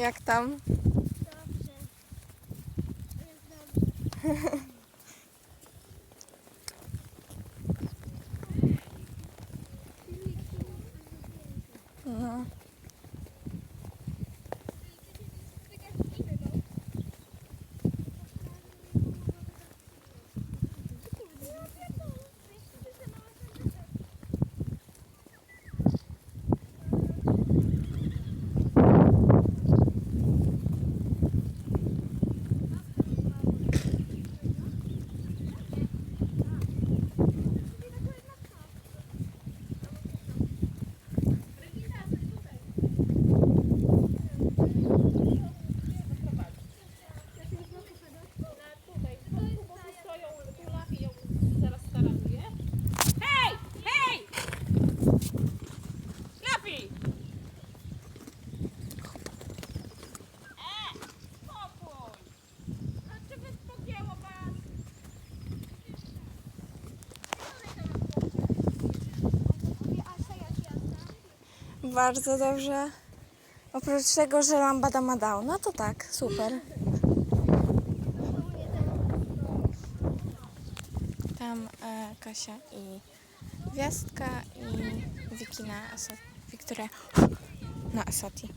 Jak tam? Dobrze. Jest dobrze. Bardzo dobrze. Oprócz tego, że lambada ma. No to tak, super. Tam e, Kasia i Gwiazdka i Wiki na Asati. Wiktoria na Asati.